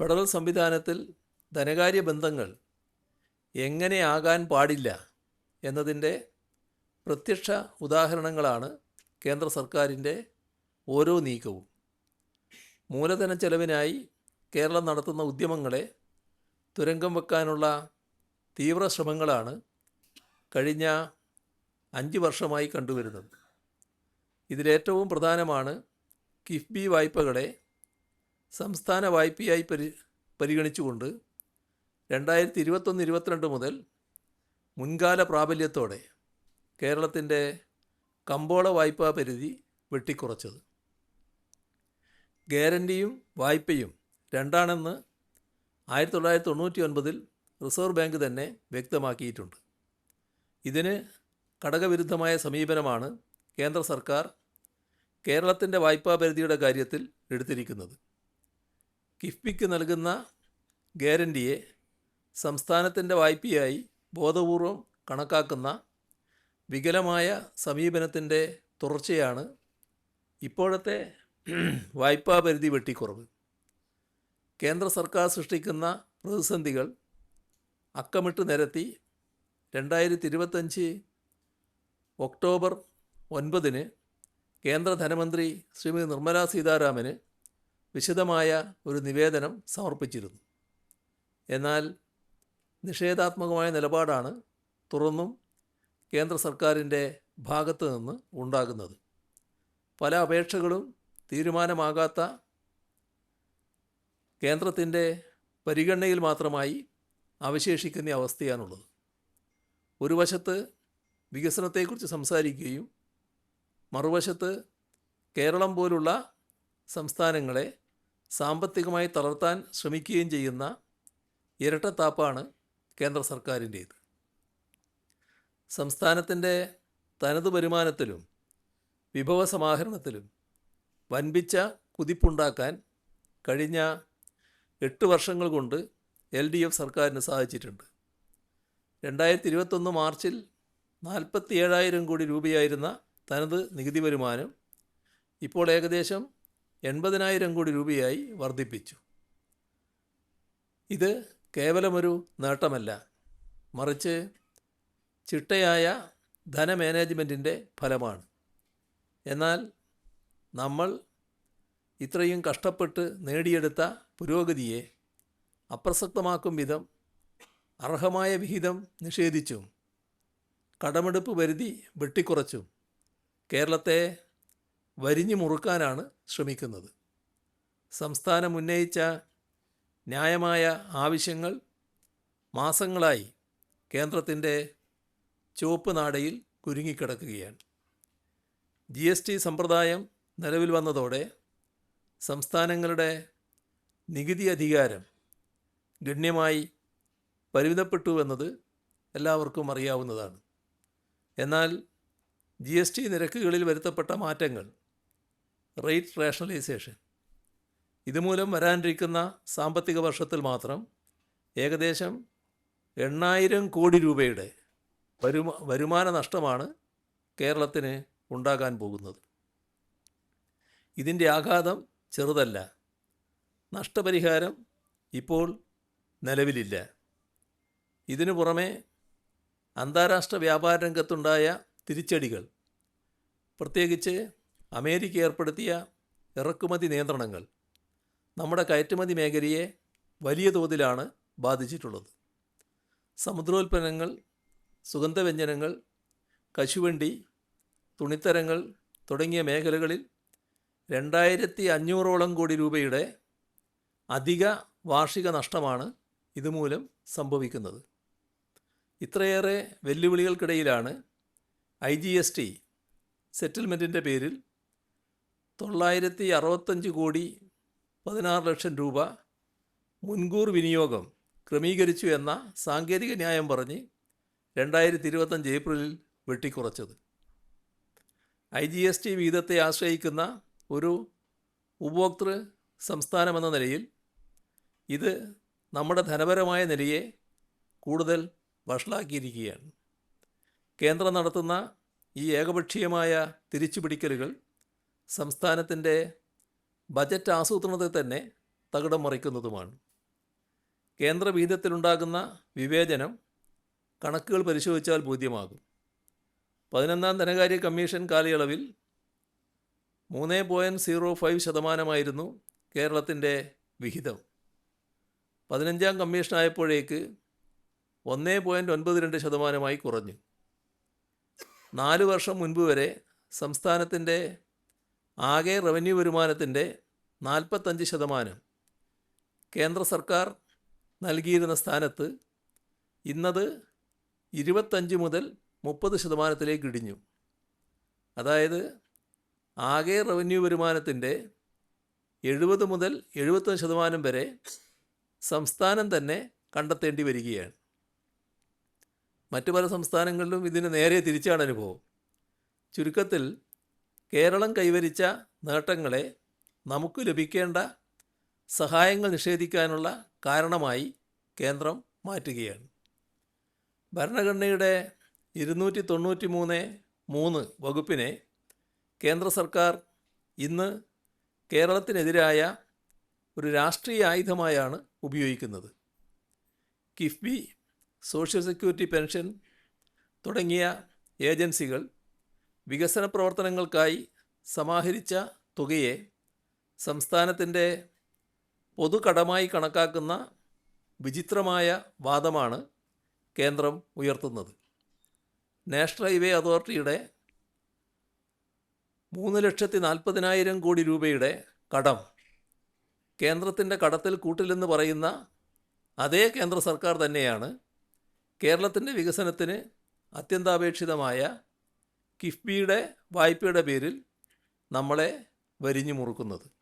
Federal സംവിധാനത്തിൽ ധനകാര്യ ബന്ധങ്ങൾ എങ്ങനെയാകാൻ പാടില്ല എന്നതിന്റെ പ്രത്യക്ഷ ഉദാഹരണങ്ങളാണ് കേന്ദ്ര സർക്കാരിന്റെ ഓരോ നീക്കവും. മൂലധന ചെലവിനായി കേരളം നടത്തുന്ന ഉദ്യമങ്ങളെ തുരങ്കം വെക്കാനുള്ള തീവ്ര ശ്രമങ്ങളാണ് കഴിഞ്ഞ അഞ്ച് വർഷമായി കണ്ടുവരുന്നത്. ഇതിലേറ്റവും പ്രധാനമാണ് കിഫ്ബി വായ്പകളെ സംസ്ഥാന വായ്പയായി പരി പരിഗണിച്ചുകൊണ്ട് രണ്ടായിരത്തി ഇരുപത്തൊന്ന് ഇരുപത്തിരണ്ട് മുതൽ മുൻകാല പ്രാബല്യത്തോടെ കേരളത്തിന്റെ കമ്പോള വായ്പാ പരിധി വെട്ടിക്കുറച്ചത്. ഗ്യാരണ്ടിയും വായ്പയും രണ്ടാണെന്ന് ആയിരത്തി തൊള്ളായിരത്തി തൊണ്ണൂറ്റി ഒൻപതിൽ റിസർവ് ബാങ്ക് തന്നെ വ്യക്തമാക്കിയിട്ടുണ്ട്. ഇതിന് ഘടകവിരുദ്ധമായ സമീപനമാണ് കേന്ദ്ര സർക്കാർ കേരളത്തിന്റെ വായ്പാ പരിധിയുടെ കാര്യത്തിൽ എടുത്തിരിക്കുന്നത്. കിഫ്ബിക്ക് നൽകുന്ന ഗ്യാരണ്ടിയെ സംസ്ഥാനത്തിന്റെ വായ്പയായി ബോധപൂർവം കണക്കാക്കുന്ന വികലമായ സമീപനത്തിന്റെ തുടർച്ചയാണ് ഇപ്പോഴത്തെ വായ്പാ പരിധി വെട്ടിക്കുറവ്. കേന്ദ്ര സർക്കാർ സൃഷ്ടിക്കുന്ന പ്രതിസന്ധികൾ അക്കമിട്ട് നിരത്തി രണ്ടായിരത്തി ഇരുപത്തഞ്ച് ഒക്ടോബർ ഒൻപതിന് കേന്ദ്ര ധനമന്ത്രി ശ്രീമതി നിർമ്മലാ സീതാരാമന് വിശദമായ ഒരു നിവേദനം സമർപ്പിച്ചിരുന്നു. എന്നാൽ നിഷേധാത്മകമായ നിലപാടാണ് തുറന്നും കേന്ദ്ര സർക്കാരിന്റെ ഭാഗത്തു നിന്ന് ഉണ്ടാകുന്നത്. പല അപേക്ഷകളും തീരുമാനമാകാത്ത കേന്ദ്രത്തിന്റെ പരിഗണനയിൽ മാത്രമായി അവശേഷിക്കുന്ന അവസ്ഥയാണുള്ളത്. ഒരു വശത്ത് വികസനത്തെക്കുറിച്ച് സംസാരിക്കുകയും മറുവശത്ത് കേരളം പോലുള്ള സംസ്ഥാനങ്ങളെ സാമ്പത്തികമായി തളർത്താൻ ശ്രമിക്കുകയും ചെയ്യുന്ന ഇരട്ടത്താപ്പാണ് കേന്ദ്ര സർക്കാരിന്റേത്. സംസ്ഥാനത്തിന്റെ തനത് വരുമാനത്തിലും വിഭവ സമാഹരണത്തിലും വൻപിച്ച കുതിപ്പുണ്ടാക്കാൻ കഴിഞ്ഞ എട്ട് വർഷങ്ങൾ കൊണ്ട് എൽ ഡി എഫ് സർക്കാരിന് സാധിച്ചിട്ടുണ്ട്. രണ്ടായിരത്തി ഇരുപത്തൊന്ന് മാർച്ചിൽ നാൽപ്പത്തി ഏഴായിരം കോടി രൂപയായിരുന്ന തനത് നികുതി വരുമാനം ഇപ്പോൾ ഏകദേശം എൺപതിനായിരം കോടി രൂപയായി വർദ്ധിപ്പിച്ചു. ഇത് കേവലമൊരു നേട്ടമല്ല. മറിച്ച് ചിട്ടയായ ധനമാനേജ്മെന്റിന്റെ ഫലമാണ്. എന്നാൽ നമ്മൾ ഇത്രയും കഷ്ടപ്പെട്ട് നേടിയെടുത്ത പുരോഗതിയെ അപ്രസക്തമാക്കും വിധം അർഹമായ വിഹിതം നിഷേധിച്ചും കടമെടുപ്പ് പരിധി വെട്ടിക്കുറച്ചും കേരളത്തെ വരിഞ്ഞു മുറുക്കാനാണ് ശ്രമിക്കുന്നത്. സംസ്ഥാനം ഉന്നയിച്ച ന്യായമായ ആവശ്യങ്ങൾ മാസങ്ങളായി കേന്ദ്രത്തിന്റെ ചുവപ്പ് നാടയിൽ കുരുങ്ങിക്കിടക്കുകയാണ്. ജി എസ് ടി സമ്പ്രദായം നിലവിൽ വന്നതോടെ സംസ്ഥാനങ്ങളുടെ നികുതി അധികാരം ഗണ്യമായി പരിമിതപ്പെട്ടു എന്നത് എല്ലാവർക്കും അറിയാവുന്നതാണ്. എന്നാൽ ജി എസ് ടി നിരക്കുകളിൽ വരുത്തപ്പെട്ട മാറ്റങ്ങൾ റേറ്റ് റേഷണലൈസേഷൻ. ഇതുമൂലം വരാനിരിക്കുന്ന സാമ്പത്തിക വർഷത്തിൽ മാത്രം ഏകദേശം എണ്ണായിരം കോടി രൂപയുടെ വരുമാ വരുമാന നഷ്ടമാണ് കേരളത്തിന് ഉണ്ടാകാൻ പോകുന്നത്. ഇതിന്റെ ആഘാതം ചെറുതല്ല. നഷ്ടപരിഹാരം ഇപ്പോൾ നിലവിലില്ല. ഇതിനു പുറമെ അന്താരാഷ്ട്ര വ്യാപാര രംഗത്തുണ്ടായ തിരിച്ചടികൾ പ്രത്യേകിച്ച് അമേരിക്ക ഏർപ്പെടുത്തിയ ഇറക്കുമതി നിയന്ത്രണങ്ങൾ നമ്മുടെ കയറ്റുമതി മേഖലയെ വലിയ തോതിലാണ് ബാധിച്ചിട്ടുള്ളത്. സമുദ്രോൽപ്പന്നങ്ങൾ സുഗന്ധവ്യഞ്ജനങ്ങൾ കശുവണ്ടി തുണിത്തരങ്ങൾ തുടങ്ങിയ മേഖലകളിൽ രണ്ടായിരത്തി അഞ്ഞൂറോളം കോടി രൂപയുടെ അധിക വാർഷിക നഷ്ടമാണ് ഇതുമൂലം സംഭവിക്കുന്നത്. ഇത്രയേറെ വെല്ലുവിളികൾക്കിടയിലാണ് ഐ ജി എസ് ടി സെറ്റിൽമെന്റിന്റെ പേരിൽ തൊള്ളായിരത്തി അറുപത്തഞ്ച് കോടി പതിനാറ് ലക്ഷം രൂപ മുൻകൂർ വിനിയോഗം ക്രമീകരിച്ചു എന്ന സാങ്കേതിക ന്യായം പറഞ്ഞ് രണ്ടായിരത്തി ഇരുപത്തഞ്ച് ഏപ്രിലിൽ വെട്ടിക്കുറച്ചത്. ഐ ജി എസ് ടി വിഹിതത്തെ ആശ്രയിക്കുന്ന ഒരു ഉപഭോക്തൃ സംസ്ഥാനമെന്ന നിലയിൽ ഇത് നമ്മുടെ ധനപരമായ നിലയെ കൂടുതൽ വഷളാക്കിയിരിക്കുകയാണ്. കേന്ദ്രം നടത്തുന്ന ഈ ഏകപക്ഷീയമായ തിരിച്ചുപിടിക്കലുകൾ സംസ്ഥാനത്തിന്റെ ബജറ്റ് ആസൂത്രണത്തെ തന്നെ തകിടം മറിക്കുന്നതുമാണ്. കേന്ദ്ര വിഹിതത്തിലുണ്ടാകുന്ന വിവേചനം കണക്കുകൾ പരിശോധിച്ചാൽ ബോധ്യമാകും. പതിനൊന്നാം ധനകാര്യ കമ്മീഷൻ കാലയളവിൽ മൂന്ന് പോയിന്റ് സീറോ ഫൈവ് ശതമാനമായിരുന്നു കേരളത്തിന്റെ വിഹിതം. പതിനഞ്ചാം കമ്മീഷനായപ്പോഴേക്ക് ഒന്ന് പോയിന്റ് ഒൻപത് രണ്ട് ശതമാനമായി കുറഞ്ഞു. നാല് വർഷം മുൻപ് വരെ സംസ്ഥാനത്തിന്റെ ആകെ റവന്യൂ വരുമാനത്തിന്റെ നാൽപ്പത്തഞ്ച് ശതമാനം. കേന്ദ്ര സർക്കാർ നൽകിയിരുന്ന സ്ഥാനത്ത് ഇന്നത് ഇരുപത്തഞ്ച് മുതൽ മുപ്പത് ശതമാനത്തിലേക്ക് ഇടിഞ്ഞു. അതായത് ആകെ റവന്യൂ വരുമാനത്തിന്റെ എഴുപത് മുതൽ എഴുപത്തൊന്ന് ശതമാനം വരെ സംസ്ഥാനം തന്നെ കണ്ടെത്തേണ്ടി വരികയാണ്. മറ്റു പല സംസ്ഥാനങ്ങളിലും ഇതിന് നേരെ തിരിച്ചാണ് അനുഭവം. ചുരുക്കത്തിൽ കേരളം കൈവരിച്ച നേട്ടങ്ങളെ നമുക്ക് ലഭിക്കേണ്ട സഹായങ്ങൾ നിഷേധിക്കാനുള്ള കാരണമായി കേന്ദ്രം മാറ്റുകയാണ്. ഭരണഘടനയുടെ ഇരുന്നൂറ്റി തൊണ്ണൂറ്റി മൂന്ന് മൂന്ന് വകുപ്പിനെ കേന്ദ്ര സർക്കാർ ഇന്ന് കേരളത്തിനെതിരായ ഒരു രാഷ്ട്രീയ ആയുധമായാണ് ഉപയോഗിക്കുന്നത്. കിഫ്ബി സോഷ്യൽ സെക്യൂരിറ്റി പെൻഷൻ തുടങ്ങിയ ഏജൻസികൾ വികസന പ്രവർത്തനങ്ങൾക്കായി സമാഹരിച്ച തുകയെ സംസ്ഥാനത്തിന്റെ പൊതുകടമായി കണക്കാക്കുന്ന വിചിത്രമായ വാദമാണ് കേന്ദ്രം ഉയർത്തുന്നത്. നാഷണൽ ഹൈവേ അതോറിറ്റിയുടെ മൂന്ന് ലക്ഷത്തി നാൽപ്പതിനായിരം കോടി രൂപയുടെ കടം കേന്ദ്രത്തിന്റെ കടത്തിൽ കൂട്ടില്ലെന്ന് പറയുന്ന അതേ കേന്ദ്ര സർക്കാർ തന്നെയാണ് കേരളത്തിന്റെ വികസനത്തിന് അത്യന്താപേക്ഷിതമായ കിഫ്ബിയുടെ വായ്പയുടെ പേരിൽ നമ്മളെ വരിഞ്ഞു മുറുക്കുന്നത്.